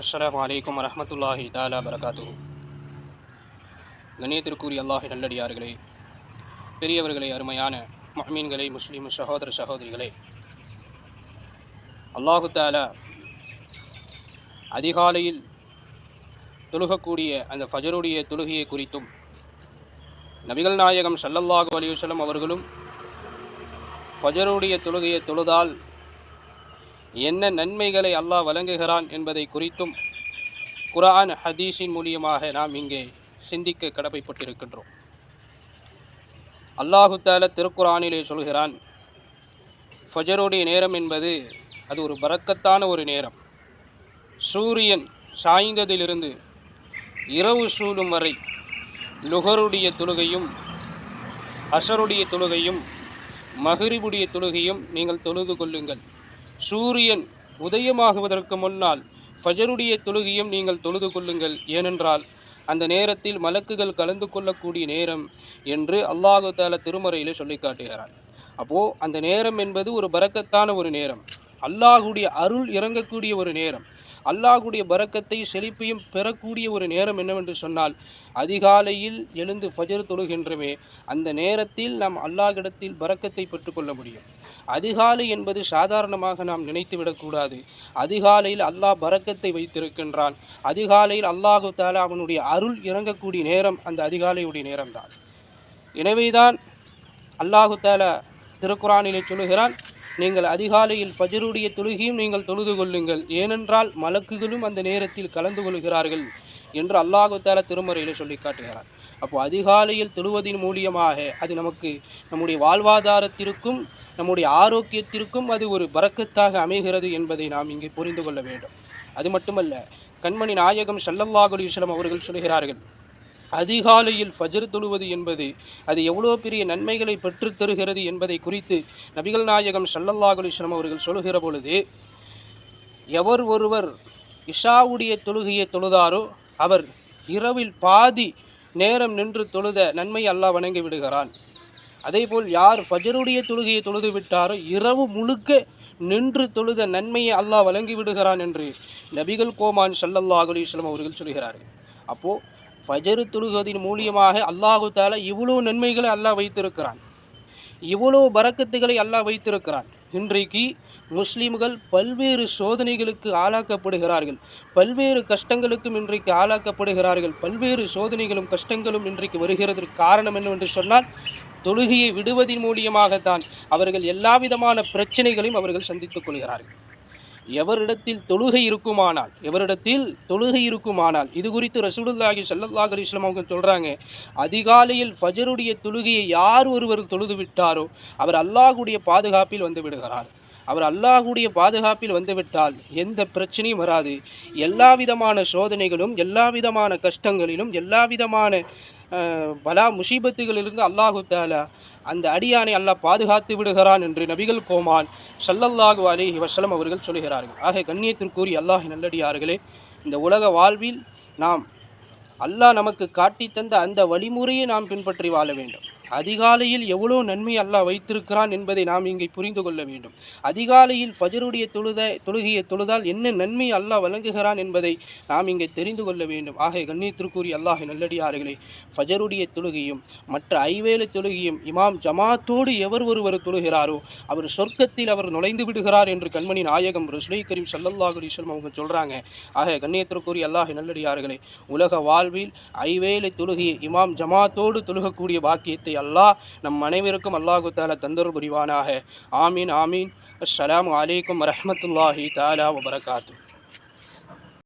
அஸ்லாம் வலைக்கம் வரமத்துல்லாஹி தாலா பரகாத்துஹு. கண்ணியத்திற்குரிய அல்லாஹி நல்லடியார்களே பெரியவர்களே அருமையான மஹ்மீன்களே முஸ்லீம் சகோதர சகோதரிகளே. அல்லாஹு தாலா அதிகாலையில் தொழுகக்கூடிய அந்த ஃபஜருடைய தொழுகையை குறித்தும் நபிகள் நாயகம் சல்லல்லாஹு அலைஹி அவர்களும் ஃபஜருடைய தொழுகையை தொழுதால் என்ன நன்மைகளை அல்லாஹ் வழங்குகிறான் என்பதை குறித்தும் குரான் ஹதீஸின் மூலியமாக நாம் இங்கே சிந்திக்க கடமைப்பட்டிருக்கின்றோம். அல்லாஹு தால திருக்குரானிலே சொல்கிறான் ஃபஜருடைய நேரம் என்பது அது ஒரு பறக்கத்தான ஒரு நேரம். சூரியன் சாய்ந்ததிலிருந்து இரவு சூழும் வரை லுகருடைய தொழுகையும் அசருடைய தொழுகையும் மகிரிபுடைய தொழுகையும் நீங்கள் தொழுது கொள்ளுங்கள். சூரியன் உதயமாகுவதற்கு முன்னால் ஃபஜருடைய தொழுகையும் நீங்கள் தொழுது கொள்ளுங்கள். ஏனென்றால் அந்த நேரத்தில் மலக்குகள் கலந்து கொள்ளக்கூடிய நேரம் என்று அல்லாஹு தால திருமறையில் சொல்லி காட்டுகிறார் அப்போது அந்த நேரம் என்பது ஒரு பறக்கத்தான ஒரு நேரம். அல்லாஹுடைய அருள் இறங்கக்கூடிய ஒரு நேரம். அல்லாஹுடைய பறக்கத்தை செழிப்பையும் பெறக்கூடிய ஒரு நேரம் என்னவென்று சொன்னால் அதிகாலையில் எழுந்து ஃபஜர் தொழுகின்றமே அந்த நேரத்தில் நாம் அல்லாஹிடத்தில் பறக்கத்தை பெற்றுக்கொள்ள முடியும். அதிகாலை என்பது சாதாரணமாக நாம் நினைத்து விடக்கூடாது. அதிகாலையில் அல்லாஹ் பறக்கத்தை வைத்திருக்கின்றான். அதிகாலையில் அல்லாஹு தாலா அவனுடைய அருள் இறங்கக்கூடிய நேரம் அந்த அதிகாலையுடைய நேரம்தான். எனவேதான் அல்லாஹு தாலா திருக்குறானிலே சொல்லுகிறான் நீங்கள் அதிகாலையில் பஜருடைய தொழுகையும் நீங்கள் தொழுது கொள்ளுங்கள். ஏனென்றால் மலக்குகளும் அந்த நேரத்தில் கலந்து கொள்கிறார்கள் என்று அல்லாஹு தாலா திருமறையில் சொல்லி காட்டுகிறார் அப்போ அதிகாலையில் தொழுவதின் மூலியமாக அது நமக்கு நம்முடைய வாழ்வாதாரத்திற்கும் நம்முடைய ஆரோக்கியத்திற்கும் அது ஒரு பறக்கத்தாக அமைகிறது என்பதை நாம் இங்கே புரிந்து கொள்ள வேண்டும். அது மட்டுமல்ல கண்மணி நாயகம் ஸல்லல்லாஹு அலைஹி அவர்கள் சொல்கிறார்கள் அதிகாலையில் ஃபஜர் தொழுவது என்பது அது எவ்வளோ பெரிய நன்மைகளை பெற்றுத்தருகிறது என்பதை குறித்து நபிகள் நாயகம் ஸல்லல்லாஹு அவர்கள் சொல்கிற பொழுது எவர் ஒருவர் இஷாவுடைய தொழுகையை தொழுதாரோ அவர் இரவில் பாதி நேரம் நின்று தொழுத நன்மை அல்லாஹ் வணங்கி விடுகிறான். அதேபோல் யார் ஃபஜருடைய தொழுகையை தொழுது விட்டாரோ இரவு முழுக்க நின்று தொழுத நன்மையை அல்லாஹ் வழங்கி விடுகிறான் என்று நபிகள் கோமான் ஸல்லல்லாஹு அலைஹி அவர்கள் சொல்கிறார்கள். அப்போது ஃபஜரு தொழுவதின் மூலியமாக அல்லாஹு தால இவ்வளோ நன்மைகளை அல்லாஹ் வைத்திருக்கிறான். இவ்வளோ பறக்கத்துகளை அல்லாஹ் வைத்திருக்கிறான். இன்றைக்கு முஸ்லீம்கள் பல்வேறு சோதனைகளுக்கு ஆளாக்கப்படுகிறார்கள். பல்வேறு கஷ்டங்களுக்கும் இன்றைக்கு ஆளாக்கப்படுகிறார்கள். பல்வேறு சோதனைகளும் கஷ்டங்களும் இன்றைக்கு வருகிறதற்கு காரணம் என்னவென்று சொன்னால் தொழுகையை விடுவதன் மூலியமாகத்தான் அவர்கள் எல்லா விதமான பிரச்சனைகளையும் அவர்கள் சந்தித்துக் கொள்கிறார்கள். எவரிடத்தில் தொழுகை இருக்குமானால் எவரிடத்தில் தொழுகை இருக்குமானால் இது குறித்து ரசூலுல்லாஹி சல்லல்லாஹ் அலிஸ்லாம் அவங்க சொல்கிறாங்க அதிகாலையில் ஃபஜருடைய தொழுகையை யார் ஒருவர் தொழுது விட்டாரோ அவர் அல்லாஹுடைய பாதுகாப்பில் வந்து விடுகிறார். அவர் அல்லாஹுடைய பாதுகாப்பில் வந்துவிட்டால் எந்த பிரச்சனையும் வராது. எல்லா விதமான சோதனைகளும் எல்லா விதமான கஷ்டங்களிலும் எல்லா விதமான பலா முசீபத்துகளிலிருந்து அல்லாஹு தாலா அந்த அடியானை அல்லாஹ் பாதுகாத்து விடுகிறான் என்று நபிகள் கோமான் சல்லல்லாஹு அலி வசலம் அவர்கள் சொல்கிறார்கள். ஆக கண்ணியத்திற்குரிய அல்லாஹ் நல்லடியார்களே இந்த உலக வாழ்வில் நாம் அல்லாஹ் நமக்கு காட்டி தந்த அந்த வழிமுறையை நாம் பின்பற்றி வாழ வேண்டும். அதிகாலையில் எவ்வளோ நன்மை அல்லாஹ் வைத்திருக்கிறான் என்பதை நாம் இங்கே புரிந்து கொள்ள வேண்டும். அதிகாலையில் ஃபஜருடைய தொழுத தொழுகையை தொழுதால் என்ன நன்மை அல்லாஹ் வழங்குகிறான் என்பதை நாம் இங்கே தெரிந்து கொள்ள வேண்டும். ஆக கண்ணியத்திற்குரிய அல்லாஹ் நல்லடியார்களே ஃபஜருடைய தொழுகையும் மற்ற ஐவேலு தொழுகையும் இமாம் ஜமாத்தோடு எவர் ஒருவர் தொழுகிறாரோ அவர் சொர்க்கத்தில் அவர் நுழைந்து விடுகிறார் என்று கண்மணி நாயகம் ரசுலை கரீம் சல்லல்லாஹ் அலைஹி அவங்க சொல்கிறாங்க ஆக கண்ணியத்திற்குரிய அல்லாஹ் நல்லடியார்களே உலக வாழ்வில் ஐவேலு தொழுகையை இமாம் ஜமாத்தோடு தொழுகக்கூடிய பாக்கியத்தை அல்லாஹ் நம் அனைவருக்கும் அல்லாஹு தாலா தந்தர் புரிவானாக. ஆமீன் ஆமீன். அஸ்லாம் வலைக்கம் வரமத்துல்லாஹி தாலா வபரகாத்து